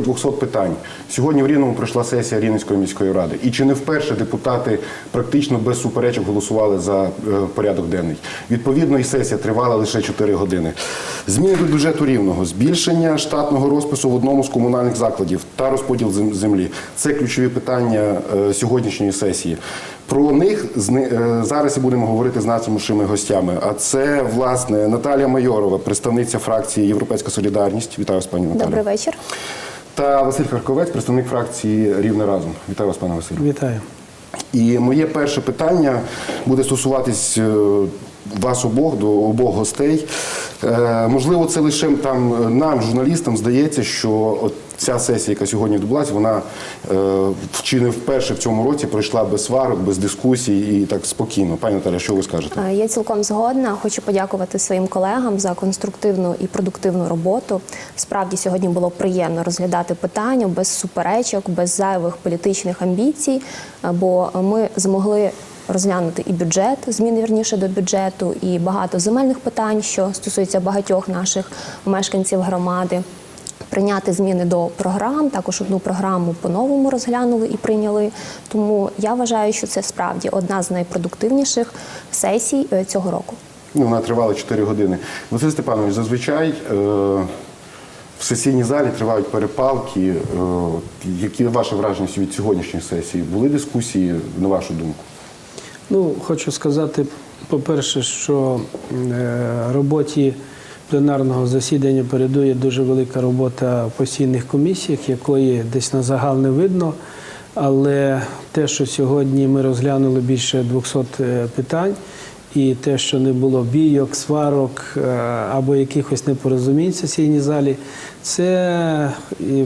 близько 200 питань. Сьогодні в Рівному пройшла сесія Рівненської міської ради. І чи не вперше депутати практично без суперечок голосували за е, порядок денний? Відповідно, і сесія тривала лише 4 години. Зміни до бюджету рівного, збільшення штатного розпису в одному з комунальних закладів та розподіл землі це ключові питання е, сьогоднішньої сесії. Про них е, зараз і будемо говорити з нашими гостями. А це власне Наталія Майорова, представниця фракції Європейська Солідарність. Вітаю вас, пані Наталі. Добрий вечір. Та Василь Харковець, представник фракції Рівне разом. Вітаю вас, пане Василю. Вітаю. І моє перше питання буде стосуватись е, вас обох, до обох гостей. Е, Можливо, це лише там нам, журналістам, здається, що от ця сесія, яка сьогодні відбулася, вона е, чи не вперше в цьому році пройшла без сварок, без дискусій і так спокійно. Пані Наталя, що ви скажете? Е, Я цілком згодна. Хочу подякувати своїм колегам за конструктивну і продуктивну роботу. Справді сьогодні було приємно розглядати питання без суперечок, без зайвих політичних амбіцій, е, бо ми змогли. Розглянути і бюджет, зміни вірніше до бюджету, і багато земельних питань, що стосуються багатьох наших мешканців громади. Прийняти зміни до програм, також одну програму по-новому розглянули і прийняли. Тому я вважаю, що це справді одна з найпродуктивніших сесій е, цього року. Ну, вона тривала 4 години. Василь Степанович, зазвичай е, в сесійній залі тривають перепалки. Е, які ваші враження від сьогоднішньої сесії? Були дискусії, на вашу думку? Ну, хочу сказати, по-перше, що е, роботі пленарного засідання передує дуже велика робота в постійних комісіях, якої десь на загал не видно. Але те, що сьогодні ми розглянули більше 200 е, питань, і те, що не було бійок, сварок е, або якихось непорозумінь в сесійній залі, це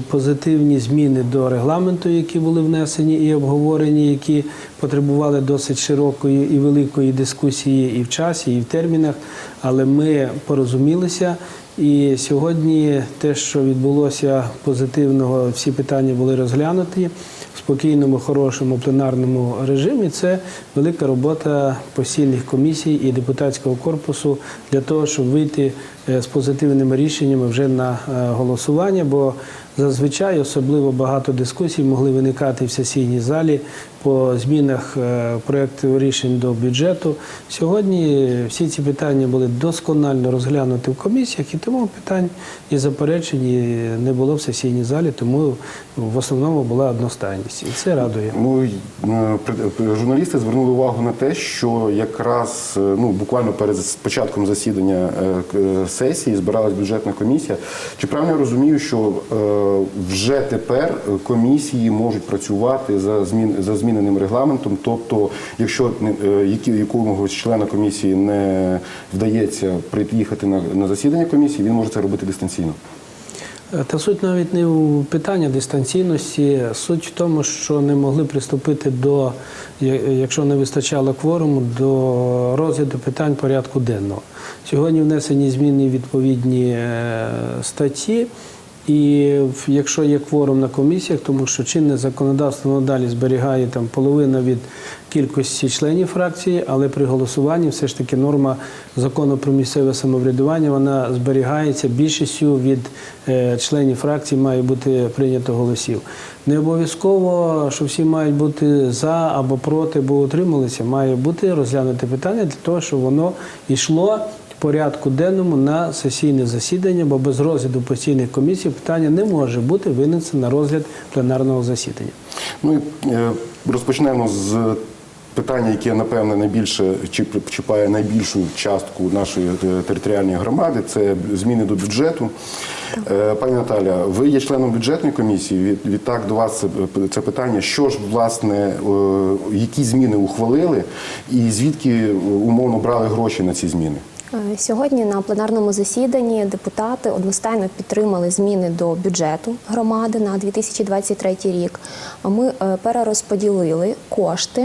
позитивні зміни до регламенту, які були внесені і обговорені, які потребували досить широкої і великої дискусії і в часі, і в термінах. Але ми порозумілися. І сьогодні те, що відбулося позитивного, всі питання були розглянуті в спокійному, хорошому пленарному режимі. Це велика робота постійних комісій і депутатського корпусу для того, щоб вийти е, з позитивними рішеннями вже на е, голосування. Бо зазвичай особливо багато дискусій могли виникати в сесійній залі по змінах е, проєктів рішень до бюджету. Сьогодні всі ці питання були досконально розглянуті в комісіях, і тому питань і заперечень не було в сесійній залі, тому в основному була одностайність. І це радує. Ну, е, журналісти звернули увагу на те, що якраз е, ну, буквально перед початком засідання сесії збиралась бюджетна комісія. Чи правильно я розумію, що вже тепер комісії можуть працювати за, змін, за зміненим регламентом? Тобто, якщо е, якомусь члена комісії не вдається приїхати на, засідання комісії, він може це робити дистанційно. Та суть навіть не у питання дистанційності, суть в тому, що не могли приступити до, якщо не вистачало кворуму, до розгляду питань порядку денного. Сьогодні внесені зміни відповідні е, статті. І якщо є кворум на комісіях, тому що чинне законодавство надалі зберігає там половина від кількості членів фракції, але при голосуванні все ж таки норма закону про місцеве самоврядування вона зберігається більшістю від е, членів фракції має бути прийнято голосів. Не обов'язково, що всі мають бути за або проти, бо утрималися. Має бути розглянути питання для того, щоб воно йшло порядку денному на сесійне засідання, бо без розгляду постійних комісій питання не може бути винесено на розгляд пленарного засідання. Ну і е, розпочнемо з питання, яке напевне найбільше чіп- чіпає найбільшу частку нашої е, територіальної громади. Це зміни до бюджету. Е, Пані Наталя, ви є членом бюджетної комісії. Відтак до вас це, питання. Що ж власне, які зміни ухвалили, і звідки умовно брали гроші на ці зміни? Е, Сьогодні на пленарному засіданні депутати одностайно підтримали зміни до бюджету громади на 2023 рік. Ми е, перерозподілили кошти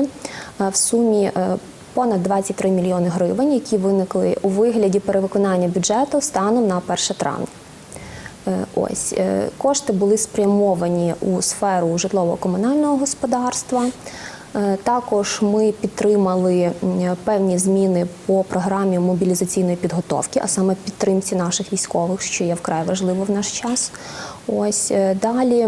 е, в сумі. Понад 23 мільйони гривень, які виникли у вигляді перевиконання бюджету станом на 1 травня. Ось кошти були спрямовані у сферу житлово-комунального господарства, Також ми підтримали певні зміни по програмі мобілізаційної підготовки, а саме підтримці наших військових, що є вкрай важливо в наш час. Ось е, далі.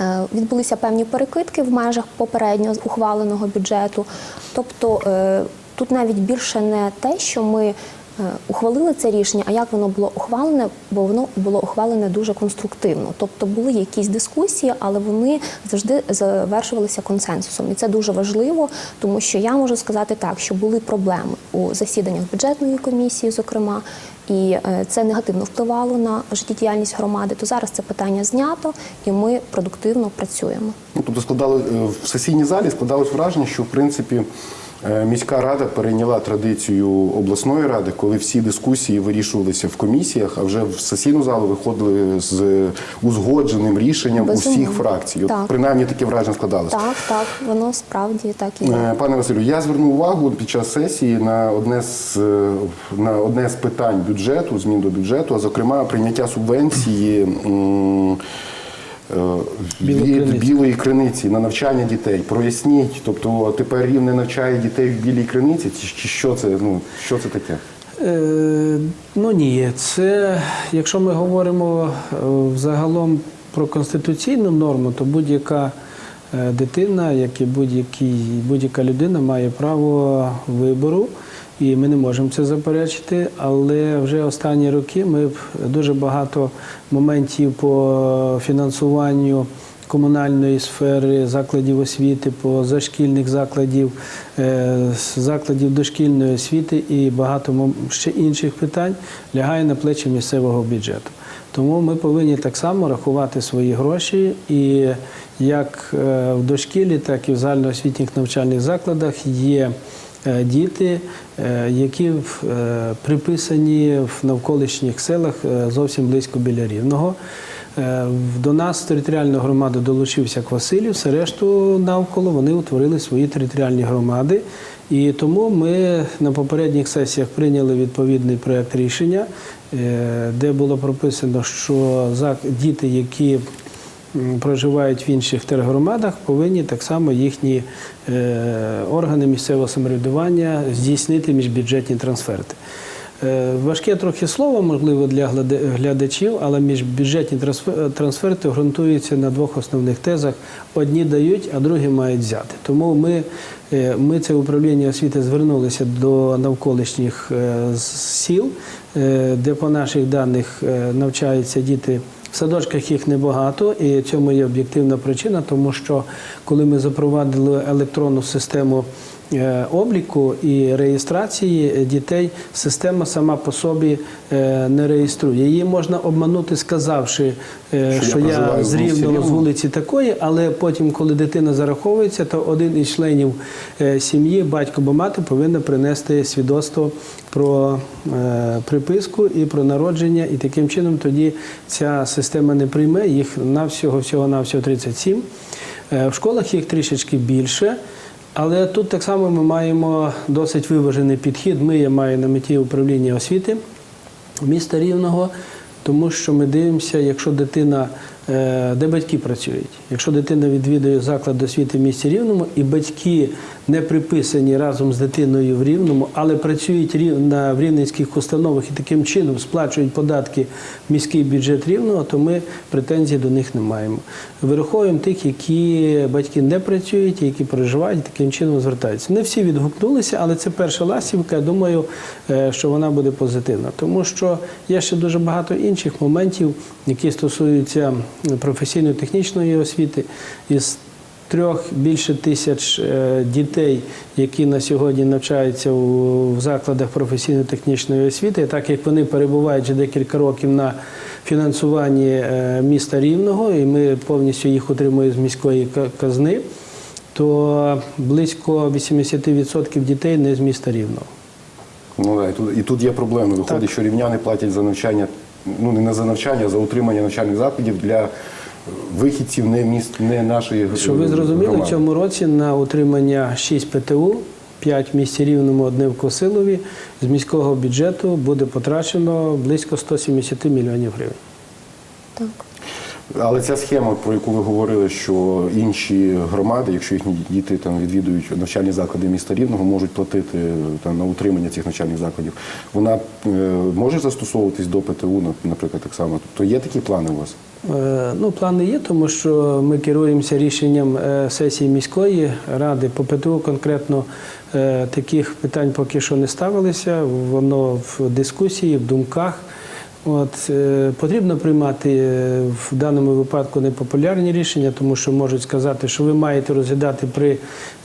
Е, Відбулися певні перекидки в межах попередньо ухваленого бюджету. Тобто е, тут навіть більше не те, що ми е, ухвалили це рішення, а як воно було ухвалене, бо воно було ухвалене дуже конструктивно. Тобто були якісь дискусії, але вони завжди завершувалися консенсусом. І це дуже важливо, тому що я можу сказати так, що були проблеми у засіданнях бюджетної комісії, зокрема, і е, це негативно впливало на життєдіяльність громади. То зараз це питання знято, і ми продуктивно працюємо. Ну, тобто складали е, в сесійній залі складалось враження, що в принципі е, міська рада перейняла традицію обласної ради, коли всі дискусії вирішувалися в комісіях, а вже в сесійну залу виходили з узгодженим рішенням Безумовно. усіх фракцій. От, Так. принаймні таке враження складалося. Так, так, воно справді так і є. Е, Пане Василю, я звернув увагу під час сесії на одне з е, на одне з питань бюджету, змін до бюджету, а зокрема прийняття субвенції м, е, від білої криниці на навчання дітей. Проясніть, тобто тепер рівне навчає дітей в білій криниці, чи що це? Ну що це таке? Е, ну ні, це якщо ми говоримо е, взагалом про конституційну норму, то будь-яка е, дитина, як і будь-який, будь-яка людина має право вибору, і ми не можемо це заперечити. Але вже останні роки ми дуже багато моментів по фінансуванню комунальної сфери, закладів освіти, позашкільних закладів, е, закладів дошкільної освіти і багато ще інших питань лягає на плечі місцевого бюджету. Тому ми повинні так само рахувати свої гроші і як е, в дошкілі, так і в загальноосвітніх навчальних закладах є діти, е, які е, приписані в навколишніх селах е, зовсім близько біля Рівного. Е, До нас в територіальну громаду долучився Квасилів, все решту навколо вони утворили свої територіальні громади. І тому ми на попередніх сесіях прийняли відповідний проект рішення, е, де було прописано, що діти, які проживають в інших тергромадах, повинні так само їхні е, органи місцевого самоврядування здійснити міжбюджетні трансферти. Е, Важке трохи слово, можливо, для глядачів, але міжбюджетні трансфе- трансферти ґрунтуються на двох основних тезах: одні дають, а другі мають взяти. Тому ми, е, ми це управління освіти звернулися до навколишніх сіл, де по наших даних навчаються діти. В садочках їх небагато, і цьому є об'єктивна причина, тому що коли ми запровадили електронну систему обліку і реєстрації дітей, система сама по собі е, не реєструє. Її можна обманути, сказавши, е, Що я я з Рівного з вулиці такої, але потім, коли дитина зараховується, то один із членів е, сім'ї, батько або мати, повинна принести свідоцтво про е, приписку і про народження, і таким чином тоді ця система не прийме. Їх на всього всього на всього 37. Е, В школах їх трішечки більше. Але тут так само ми маємо досить виважений підхід. Ми я маю на меті управління освіти міста Рівного, тому що ми дивимося, якщо дитина, де батьки працюють, якщо дитина відвідує заклад освіти в місті Рівному, і батьки не приписані разом з дитиною в Рівному, але працюють на в рівненських установах і таким чином сплачують податки в міський бюджет Рівного, то ми претензій до них не маємо. Вираховуємо тих, які батьки не працюють, які проживають, таким чином звертаються. Не всі відгукнулися, але це перша ластівка. Я думаю, е, що вона буде позитивна, тому що є ще дуже багато інших моментів, які стосуються професійно-технічної освіти. Із трьох більше тисяч е, дітей, які на сьогодні навчаються у в закладах професійно-технічної освіти, так як вони перебувають вже декілька років на фінансуванні е, міста Рівного, і ми повністю їх отримуємо з міської казни, то близько 80% дітей не з міста Рівного. Ну да, і тут, і тут є проблеми. Виходить, Так. що рівняни платять за навчання, ну не на за навчання, а за утримання навчальних закладів для вихідців не міст, не нашої Щоб ви зрозуміли, в цьому році на утримання 6 ПТУ, 5 в місті Рівному, одне в Косилові, з міського бюджету буде потрачено близько 170 мільйонів гривень. Так. Але ця схема, про яку ви говорили, що інші громади, якщо їхні діти там відвідують навчальні заклади міста Рівного, можуть платити там, на утримання цих навчальних закладів, вона е, може застосовуватись до ПТУ, наприклад, так само. Тобто є такі плани у вас? Е, Ну, плани є, тому що ми керуємося рішенням е, сесії міської ради. По ПТУ конкретно е, таких питань поки що не ставилися. Воно в дискусії, в думках. От, е, потрібно приймати е, в даному випадку непопулярні рішення, тому що можуть сказати, що ви маєте розглядати при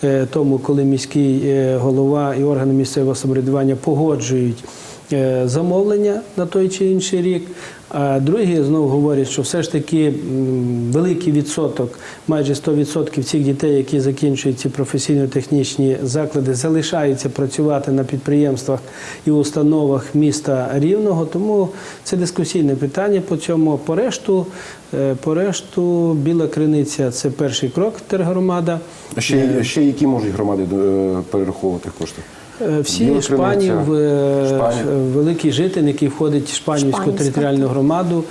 е, тому, коли міський голова і органи місцевого самоврядування погоджують замовлення на той чи інший рік. А другі знову говорять, що все ж таки великий відсоток, майже 100% цих дітей, які закінчують ці професійно-технічні заклади, залишаються працювати на підприємствах і установах міста Рівного. Тому це дискусійне питання по цьому. По решту, е, по решту Біла Криниця це перший крок тергромада. Ще, ще які можуть громади е, перераховувати кошти? Е, Всі Шпанів, Шпанів. е, великий житель, який входить в Шпанівську Шпанівська, територіальну громаду,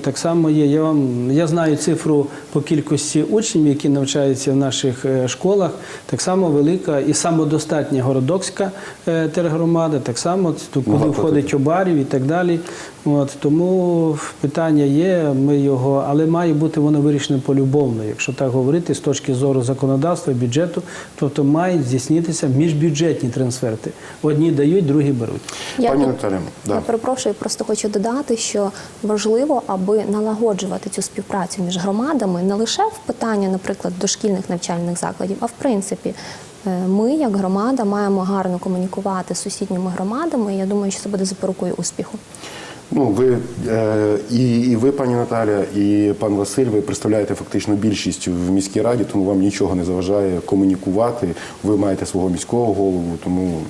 так само є. Я вам я знаю цифру по кількості учнів, які навчаються в наших е, школах. Так само велика і самодостатня городоцька е, тергромада, так само куди входить. Обарів і так далі. От тому питання є. Ми його, але має бути воно вирішено полюбовно, якщо так говорити з точки зору законодавства, бюджету, тобто мають здійснитися міжбюджетні трансферти. Одні дають, другі беруть. Я Пані тут- да. Я перепрошую, просто хочу додати, що важливо, аби налагоджувати цю співпрацю між громадами не лише в питанні, наприклад, дошкільних навчальних закладів, а в принципі. е, Ми, як громада, маємо гарно комунікувати з сусідніми громадами. і Я думаю, що це буде запорукою успіху. Ну, ви е, і, і ви, пані Наталя, і пан Василь, ви представляєте фактично більшість в міській раді, тому вам нічого не заважає комунікувати. Ви маєте свого міського голову, тому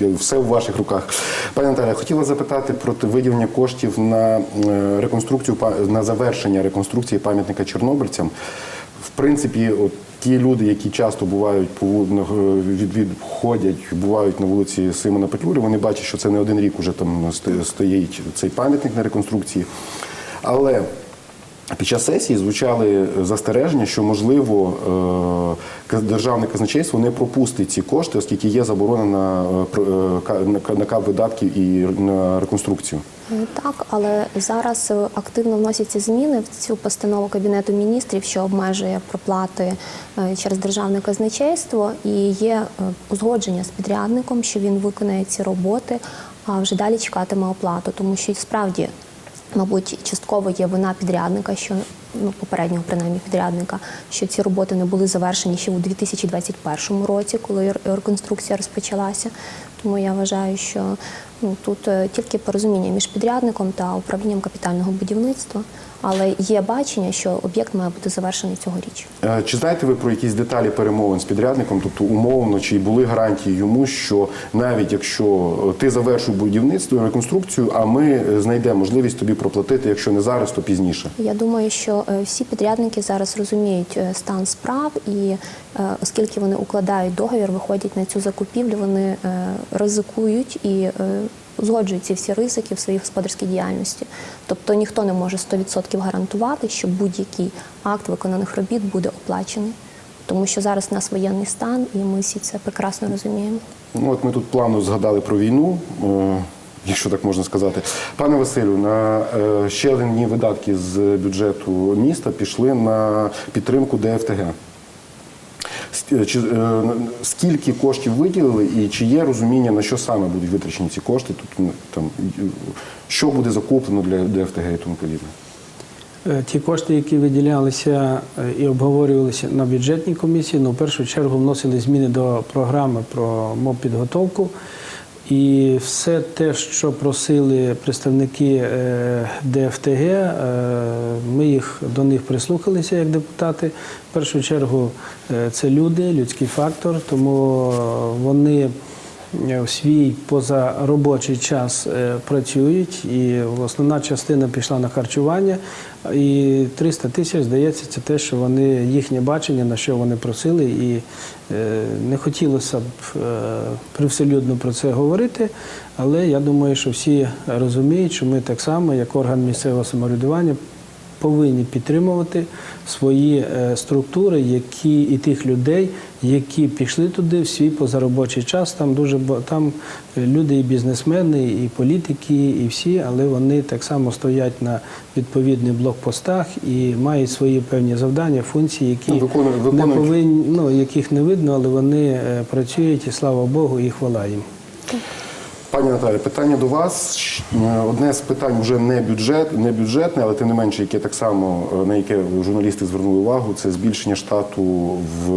все в ваших руках. Пані Наталя, хотіла запитати про виділення коштів на е, реконструкцію на завершення реконструкції пам'ятника чорнобильцям. В принципі, от ті люди, які часто бувають від ходять, бувають на вулиці Симона Петлюри, вони бачать, що це не один рік уже там стоїть цей пам'ятник на реконструкції. Але під час сесії звучали застереження, що можливо е, державне казначейство не пропустить ці кошти, оскільки є заборона на, е, е, кап видатків і на реконструкцію. Е, Так, але зараз е, активно вносяться зміни в цю постанову Кабінету міністрів, що обмежує проплати е, через державне казначейство, і є е, узгодження з підрядником, що він виконає ці роботи, а вже далі чекатиме оплату, тому що справді. Мабуть, частково є вина підрядника, що ну попереднього принаймні підрядника, що ці роботи не були завершені ще у 2021 році, коли реконструкція розпочалася. Тому я вважаю, що ну тут е, тільки порозуміння між підрядником та управлінням капітального будівництва, але є бачення, що об'єкт має бути завершений цьогоріч. Е, Чи знаєте ви про якісь деталі перемовин з підрядником, тобто умовно, чи були гарантії йому, що навіть якщо е, ти завершуй будівництво, реконструкцію, а ми е, знайдемо можливість тобі проплатити, якщо не зараз, то пізніше. Я думаю, що всі підрядники зараз розуміють стан справ, і оскільки вони укладають договір, виходять на цю закупівлю, вони ризикують і узгоджують ці всі ризики в своїй господарській діяльності. Тобто ніхто не може 100% гарантувати, що будь-який акт виконаних робіт буде оплачений. Тому що зараз у нас воєнний стан, і ми всі це прекрасно розуміємо. Ну от ми тут плавно згадали про війну. е, Якщо так можна сказати, пане Василю, на е, ще одні видатки з бюджету міста пішли на підтримку ДФТГ. С- Чи, е, скільки коштів виділили і чи є розуміння, на що саме будуть витрачені ці кошти? Тут там е, що буде закуплено для ДФТГ і тому подібне? Е, Ті кошти, які виділялися е, і обговорювалися на бюджетній комісії, ну, в першу чергу вносили зміни до програми про мовпідготовку. І все те, що просили представники е, ДФТГ, е, ми їх до них прислухалися як депутати. В першу чергу е, це люди, людський фактор, тому вони в свій позаробочий час е, працюють, і основна частина пішла на харчування. І 300 тисяч, здається, це те, що вони їхнє бачення, на що вони просили, і е, не хотілося б е, привселюдно про це говорити. Але я думаю, що всі розуміють, що ми так само, як орган місцевого самоврядування, повинні підтримувати свої е, структури, які і тих людей, які пішли туди в свій позаробочий час. Там дуже там люди і бізнесмени, і політики, і всі, але вони так само стоять на відповідних блокпостах і мають свої певні завдання, функції, які Виконують- не повинні, ну яких не видно, але вони е, працюють і слава Богу, і хвала їм. Пані Наталі, питання до вас. Е, Одне з питань вже не бюджет, не бюджетне, але тим не менше, яке так само е, на яке журналісти звернули увагу, це збільшення штату в,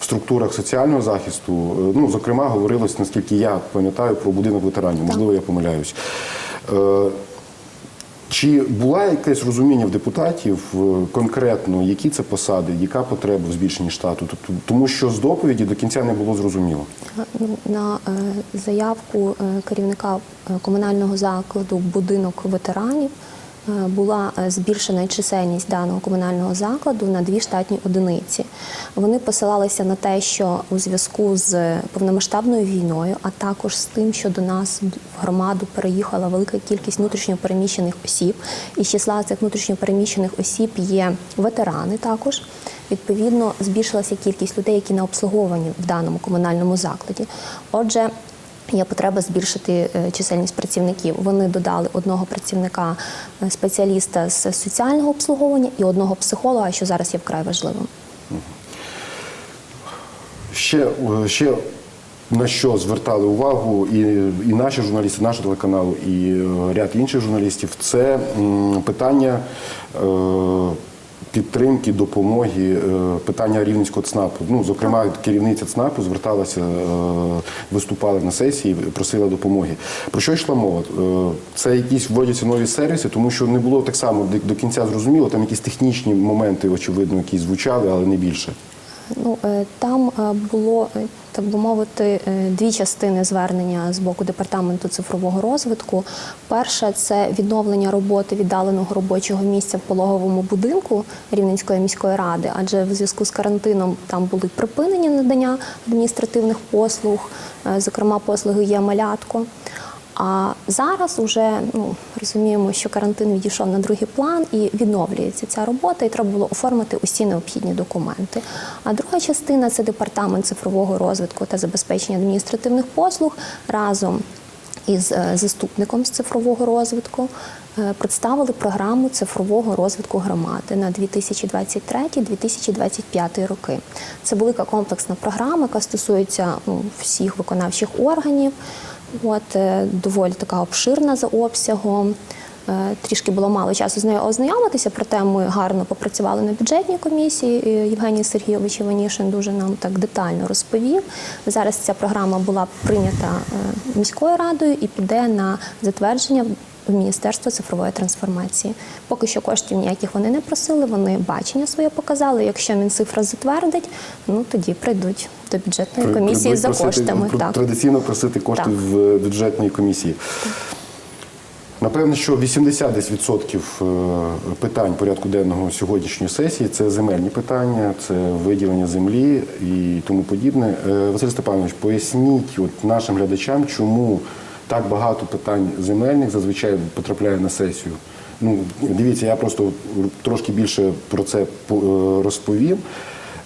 в структурах соціального захисту. Е, Ну, зокрема, говорилось, наскільки я пам'ятаю, про будинок ветеранів. Можливо, я помиляюсь. Чи була якесь розуміння в депутатів е, конкретно, які це посади, яка потреба в збільшенні штату? Тобто, тому що з доповіді до кінця не було зрозуміло. На е, заявку е, керівника комунального закладу будинок ветеранів була е, збільшена чисельність даного комунального закладу на дві штатні одиниці. Вони посилалися на те, що у зв'язку з повномасштабною війною, а також з тим, що до нас в громаду переїхала велика кількість внутрішньопереміщених осіб, і з числа цих внутрішньопереміщених осіб є ветерани також. Відповідно, збільшилася кількість людей, які не обслуговані в даному комунальному закладі. Отже, Є потреба збільшити е, чисельність працівників. Вони додали одного працівника е, спеціаліста з соціального обслуговування і одного психолога, що зараз є вкрай важливим. Ще, е, ще на що звертали увагу і, і наші журналісти, наш телеканал, і ряд інших журналістів, це питання е, підтримки, допомоги, е, питання рівненського ЦНАПу. Ну, зокрема, керівниця ЦНАПу зверталася, е, виступала на сесії, просила допомоги. Про що йшла мова? Е, Це якісь вводяться нові сервіси, тому що не було так само до- до кінця зрозуміло, там якісь технічні моменти, очевидно, які звучали, але не більше. Ну е, там е, було е, так би мовити дві частини звернення з боку департаменту цифрового розвитку. Перша це відновлення роботи віддаленого робочого місця в пологовому будинку Рівненської міської ради, адже в зв'язку з карантином там були припинені надання адміністративних послуг, зокрема послуги є малятко. А зараз вже ну розуміємо, що карантин відійшов на другий план і відновлюється ця робота, і треба було оформити усі необхідні документи. А друга частина це департамент цифрового розвитку та забезпечення адміністративних послуг разом із е, заступником з цифрового розвитку. е, Представили програму цифрового розвитку громади на 2023-2025 роки. Це велика комплексна програма, яка стосується ну, всіх виконавчих органів. От е, доволі така обширна за обсягом. Е, Трішки було мало часу з нею ознайомитися, проте ми гарно попрацювали на бюджетній комісії. Євгеній Сергійович Іванішин дуже нам так детально розповів. Зараз ця програма була прийнята е, міською радою і піде на затвердження в Міністерство цифрової трансформації. Поки що коштів ніяких вони не просили, вони бачення своє показали. Якщо Мінцифра затвердить, ну тоді прийдуть до бюджетної При- комісії за просити- коштами. про- Так. Традиційно просити кошти Так. в е, бюджетної комісії. Напевно, що 80 десь відсотків е, питань порядку денного сьогоднішньої сесії це земельні питання, це виділення землі і тому подібне. Е, Василь Степанович, поясніть от нашим глядачам, чому так багато питань земельних зазвичай потрапляє на сесію. Ну, дивіться, я просто трошки більше про це е, розповім.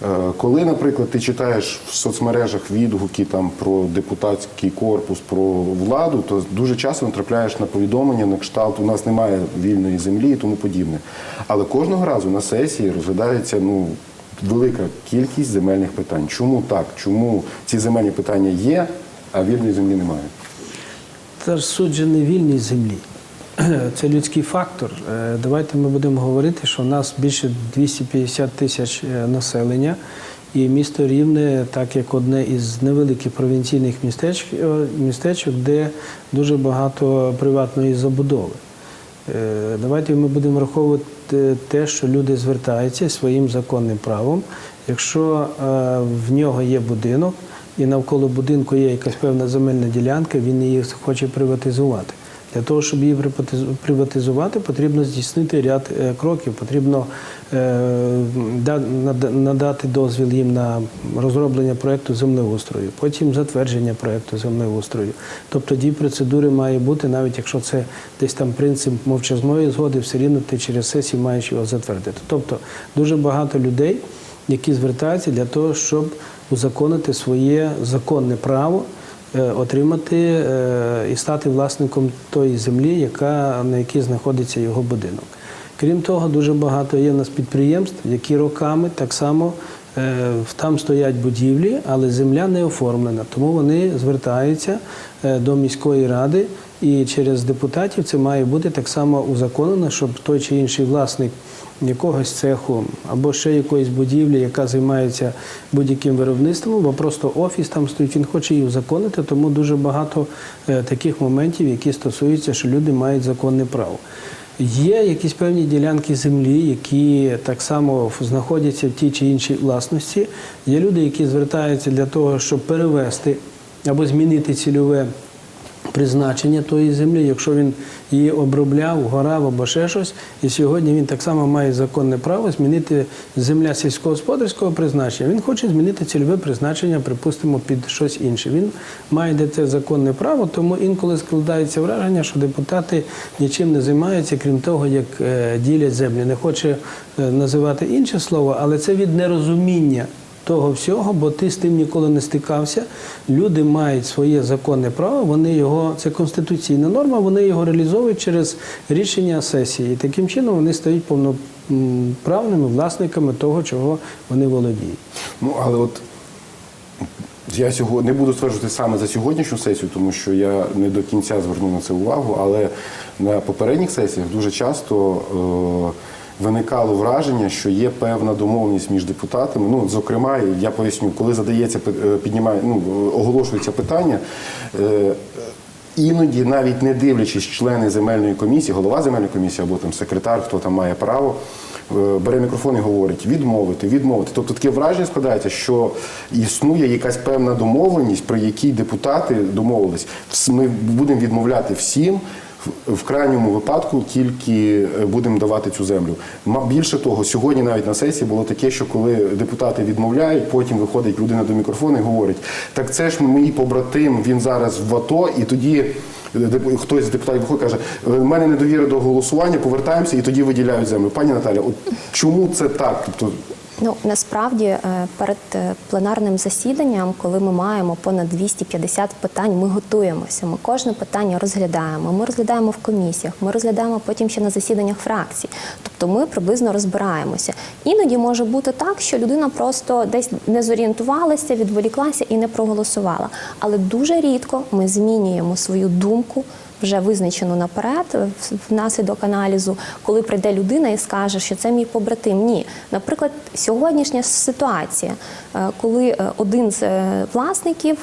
Е, Коли, наприклад, ти читаєш в соцмережах відгуки там про депутатський корпус, про владу, то дуже часто натрапляєш на повідомлення на кшталт, у нас немає вільної землі і тому подібне. Але кожного разу на сесії розглядається ну, велика кількість земельних питань. Чому так? Чому ці земельні питання є, а вільної землі немає? Це ж же вільній землі. Це людський фактор. Е, Давайте ми будемо говорити, що у нас більше 250 тисяч е, населення, і місто Рівне, так як одне із невеликих провінційних містечок, е, містечок де дуже багато приватної забудови. Давайте ми будемо враховувати те, що люди звертаються своїм законним правом. Якщо в нього є будинок і навколо будинку є якась певна земельна ділянка, він її хоче приватизувати. Для того, щоб її приватизувати, потрібно здійснити ряд е, кроків. Потрібно е, да- нада- надати дозвіл їм на розроблення проєкту землеустрою, потім затвердження проєкту землеустрою. Тобто дій процедури має бути, навіть якщо це десь там принцип мовчазної згоди, все рівно ти через сесію маєш його затвердити. Тобто дуже багато людей, які звертаються для того, щоб узаконити своє законне право е, отримати е, і стати власником тої землі, яка, на якій знаходиться його будинок. Крім того, дуже багато є в нас підприємств, які роками так само е, там стоять будівлі, але земля не оформлена. Тому вони звертаються до міської ради, і через депутатів це має бути так само узаконено, щоб той чи інший власник якогось цеху або ще якоїсь будівлі, яка займається будь-яким виробництвом, або просто офіс там стоїть, він хоче її узаконити, тому дуже багато е, таких моментів, які стосуються, що люди мають законне право. Є якісь певні ділянки землі, які так само знаходяться в тій чи іншій власності. Є люди, які звертаються для того, щоб перевести або змінити цільове призначення тої землі, якщо він її обробляв, горав або ще щось. І сьогодні він так само має законне право змінити земля сільськогосподарського призначення. Він хоче змінити цільове призначення, припустимо, під щось інше. Він має де це законне право, тому інколи складається враження, що депутати нічим не займаються, крім того, як е, ділять землі. Не хоче е, називати інше слово, але це від нерозуміння того всього, бо ти з тим ніколи не стикався. Люди мають своє законне право, вони його, це конституційна норма, вони його реалізовують через рішення сесії. І таким чином вони стають повноправними власниками того, чого вони володіють. Ну, але от я сьогодні не буду стверджувати саме за сьогоднішню сесію, тому що я не до кінця звернув на це увагу, але на попередніх сесіях дуже часто е, виникало враження, що є певна домовленість між депутатами. Ну, зокрема, я поясню, коли задається е, піднімає, ну, оголошується питання. Е, Іноді, навіть не дивлячись члени земельної комісії, голова земельної комісії або там секретар, хто там має право, е, бере мікрофон і говорить відмовити, відмовити. Тобто таке враження складається, що існує якась певна домовленість, при якій депутати домовились. Ми будемо відмовляти всім. В- крайньому випадку тільки е, будемо давати цю землю. Більше того, сьогодні навіть на сесії було таке, що коли депутати відмовляють, потім виходить людина до мікрофону і говорить: так це ж мій побратим, він зараз в АТО, і тоді. Хтось з депутатів виходить каже, в мене недовіра до голосування, повертаємося і тоді виділяють землю. Пані Наталя, от чому це так? Тобто, Ну насправді е, перед е, пленарним засіданням, коли ми маємо понад 250 питань, ми готуємося. Ми кожне питання розглядаємо. Ми розглядаємо в комісіях, ми розглядаємо потім ще на засіданнях фракцій. Тобто ми приблизно розбираємося. Іноді може бути так, що людина просто десь не зорієнтувалася, відволіклася і не проголосувала. Але дуже рідко ми змінюємо свою думку вже визначену наперед внаслідок аналізу, коли прийде людина і скаже, що це мій побратим. Ні, наприклад, сьогоднішня ситуація, е, коли е, один з е, власників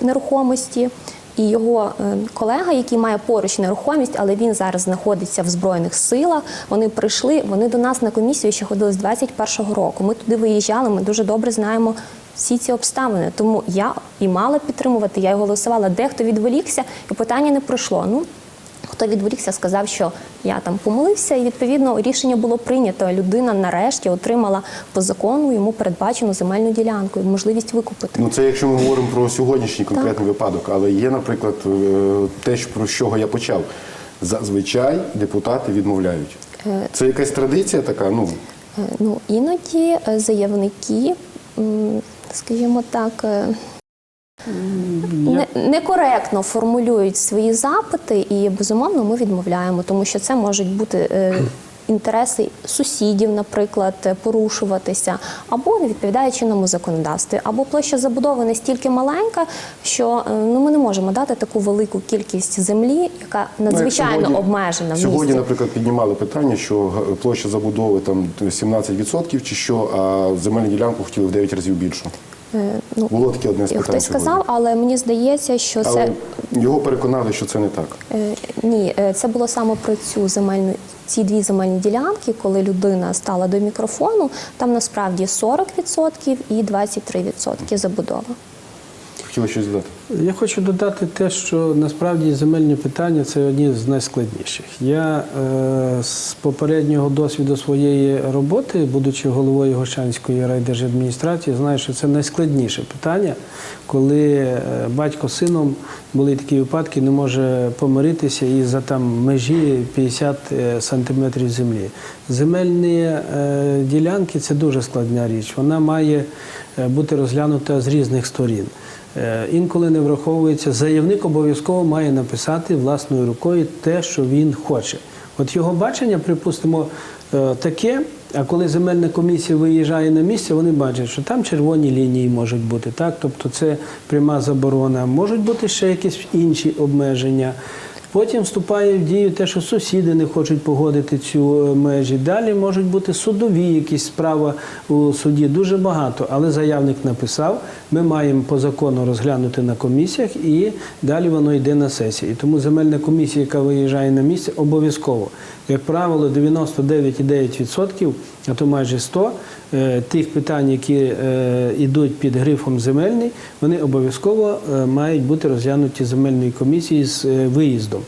нерухомості. І його колега, який має поруч нерухомість, але він зараз знаходиться в збройних силах. Вони прийшли. Вони до нас на комісію ще ходили з 21-го року. Ми туди виїжджали. Ми дуже добре знаємо всі ці обставини. Тому я і мала підтримувати. Я і голосувала. Дехто відволікся, і питання не пройшло. Ну хто відволікся, сказав, що я там помилився, і відповідно рішення було прийнято. Людина нарешті отримала по закону йому передбачену земельну ділянку і можливість викупити. ну це якщо ми говоримо про сьогоднішній конкретний випадок, але є, наприклад, е, те, про що я почав. Зазвичай депутати відмовляють. Це якась традиція така, ну. Е, Ну іноді е, заявники, скажімо так. е, Не, некоректно формулюють свої запити, і безумовно ми відмовляємо, тому що це можуть бути е, інтереси сусідів, наприклад, е, порушуватися, або не відповідає чинному законодавстві, або площа забудови настільки маленька, що е, ну ми не можемо дати таку велику кількість землі, яка Ну, надзвичайно сьогодні- обмежена в Сьогодні, місті. наприклад, піднімали питання, що г- площа забудови там 17% чи що, а земельну ділянку хотіли в 9 разів більшу. Е, ну, Було таке одне з питань. Хтось сьогодні. сказав, але мені здається, що це його переконали, що це не так. Е, Ні, е, це було саме про цю земельну ці дві земельні ділянки, коли людина стала до мікрофону. Там насправді 40% і 23% забудова. Хотіли щось додати? Я хочу додати те, що насправді земельні питання це одні з найскладніших. Я е, з попереднього досвіду своєї роботи, будучи головою Гощанської райдержадміністрації, знаю, що це найскладніше питання, коли е, батько з сином були такі випадки, не може помиритися і за там межі 50 е, сантиметрів землі. Земельні е, ділянки це дуже складна річ. Вона має е, бути розглянута з різних сторін. Е, Інколи не враховується, заявник обов'язково має написати власною рукою те, що він хоче. От його бачення, припустимо, е, таке. А коли земельна комісія виїжджає на місце, вони бачать, що там червоні лінії можуть бути, так? Тобто це пряма заборона, можуть бути ще якісь інші обмеження. Потім вступає в дію те, що сусіди не хочуть погодити цю е, межі. Далі можуть бути судові якісь справи у суді. Дуже багато. Але заявник написав. Ми маємо по закону розглянути на комісіях, і далі воно йде на сесії. Тому земельна комісія, яка виїжджає на місце, обов'язково. Як правило, 99,9%, а то майже 100, е, тих питань, які е, йдуть під грифом земельний, вони обов'язково е, мають бути розглянуті земельною комісією з е, виїздом.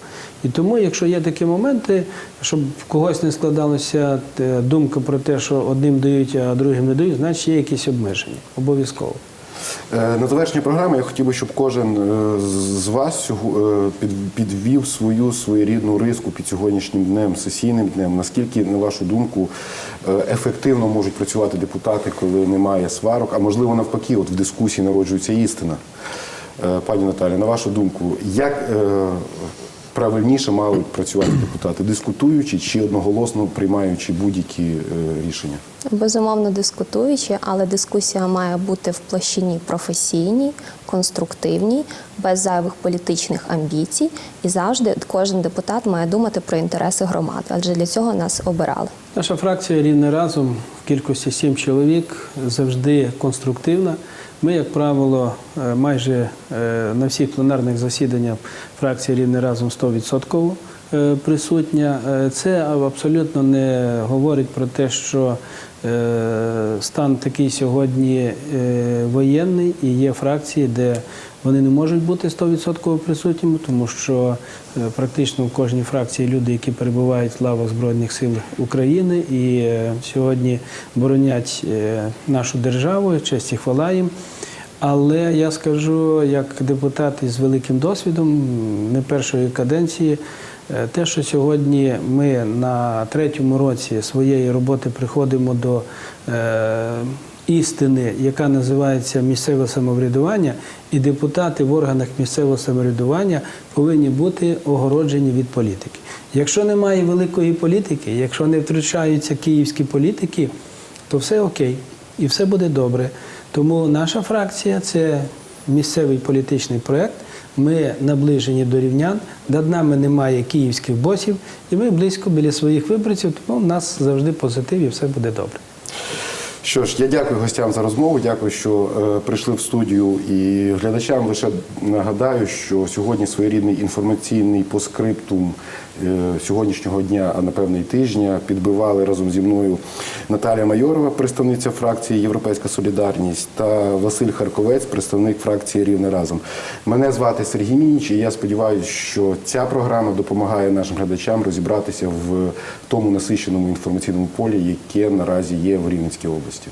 І тому, якщо є такі моменти, щоб в когось не складалася е, думка про те, що одним дають, а другим не дають, значить є якісь обмеження. Обов'язково. Е, На завершення програми я хотів би, щоб кожен е, з- вас е, підвів свою своєрідну риску під сьогоднішнім днем, сесійним днем. Наскільки, на вашу думку, ефективно можуть працювати депутати, коли немає сварок, а можливо навпаки, от в дискусії народжується істина. Пані Наталі, на вашу думку, як правильніше мають працювати депутати, дискутуючи чи одноголосно приймаючи будь-які е, рішення? Безумовно дискутуючи, але дискусія має бути в площині професійній, конструктивній, без зайвих політичних амбіцій, і завжди кожен депутат має думати про інтереси громади, адже для цього нас обирали. Наша фракція рівне разом в кількості сім чоловік завжди конструктивна. Ми, як правило, е, майже е, на всіх пленарних засіданнях фракція рівне разом 100% е, присутня. Це абсолютно не говорить про те, що стан такий сьогодні воєнний і є фракції, де вони не можуть бути 100% присутніми, тому що е, практично в кожній фракції люди, які перебувають в лавах Збройних сил України і е, сьогодні боронять е, нашу державу, честь і хвала їм. Але я скажу, як депутат із великим досвідом, не першої каденції, те, що сьогодні ми на третьому році своєї роботи приходимо до істини, яка називається місцеве самоврядування, і депутати в органах місцевого самоврядування повинні бути огороджені від політики. Якщо немає великої політики, якщо не втручаються київські політики, то все окей і все буде добре. Тому наша фракція це місцевий політичний проєкт. Ми наближені до рівнян, над нами немає київських босів, і ми близько біля своїх виборців, тому в нас завжди позитив і все буде добре. Що ж, я дякую гостям за розмову. Дякую, що е, прийшли в студію. І глядачам лише нагадаю, що сьогодні своєрідний інформаційний поскриптум сьогоднішнього дня, а напевно і тижня, підбивали разом зі мною Наталія Майорова, представниця фракції Європейська Солідарність, та Василь Харковець, представник фракції Рівне разом. Мене звати Сергій Мініч, і я сподіваюся, що ця програма допомагає нашим глядачам розібратися в тому насиченому інформаційному полі, яке наразі є в Рівненській області.